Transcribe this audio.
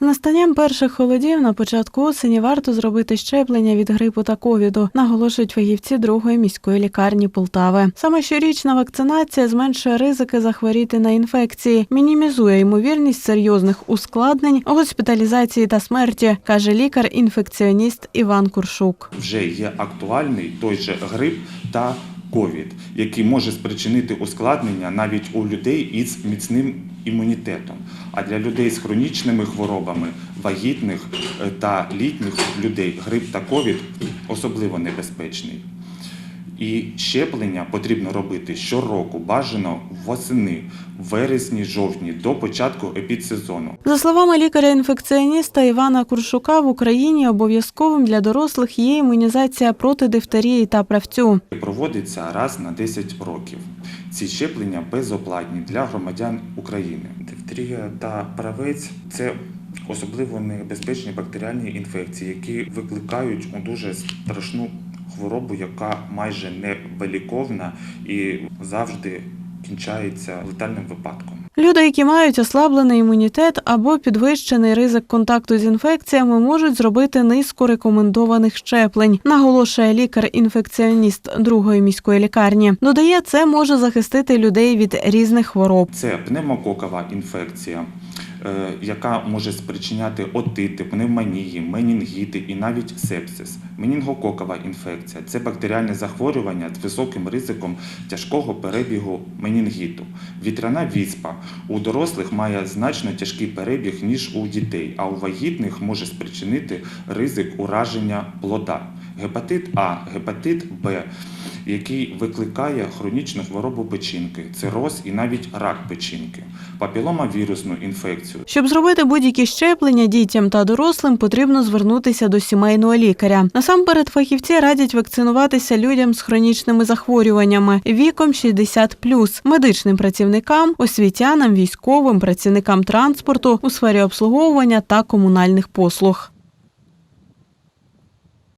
Настанням перших холодів на початку осені варто зробити щеплення від грипу та ковіду, наголошують фахівці другої міської лікарні Полтави. Саме щорічна вакцинація зменшує ризики захворіти на інфекції, мінімізує ймовірність серйозних ускладнень, госпіталізації та смерті, каже лікар-інфекціоніст Іван Куршук. вже є актуальний той же грип та ковід, який може спричинити ускладнення навіть у людей із міцним імунітетом. А для людей з хронічними хворобами, вагітних е, та літніх людей грип та ковід особливо небезпечний. І щеплення потрібно робити щороку, бажано восени, вересні, жовтні до початку епідсезону. За словами лікаря-інфекціоніста Івана Куршука, в Україні обов'язковим для дорослих є імунізація проти дифтерії та правцю. Проводиться раз на 10 років. Ці щеплення безоплатні для громадян України. Дифтерія та правець це особливо небезпечні бактеріальні інфекції, які викликають дуже страшну хворобу, яка майже невиліковна і завжди кінчається летальним випадком. Люди, які мають ослаблений імунітет або підвищений ризик контакту з інфекціями, можуть зробити низку рекомендованих щеплень, наголошує лікар-інфекціоніст другої міської лікарні. Додає, це може захистити людей від різних хвороб. Це пневмококова інфекція, яка може спричиняти отити, пневмонії, менінгіти і навіть сепсис. Менінгококова інфекція це бактеріальне захворювання з високим ризиком тяжкого перебігу менінгіту. Вітряна віспа у дорослих має значно тяжкий перебіг, ніж у дітей, а у вагітних може спричинити ризик ураження плода. Гепатит А, гепатит Б, який викликає хронічну хворобу печінки, цироз і навіть рак печінки, папіломавірусну інфекцію. Щоб зробити будь-які щеплення дітям та дорослим, потрібно звернутися до сімейного лікаря. Насамперед, фахівці радять вакцинуватися людям з хронічними захворюваннями віком 60+, медичним працівникам, освітянам, військовим, працівникам транспорту у сфері обслуговування та комунальних послуг.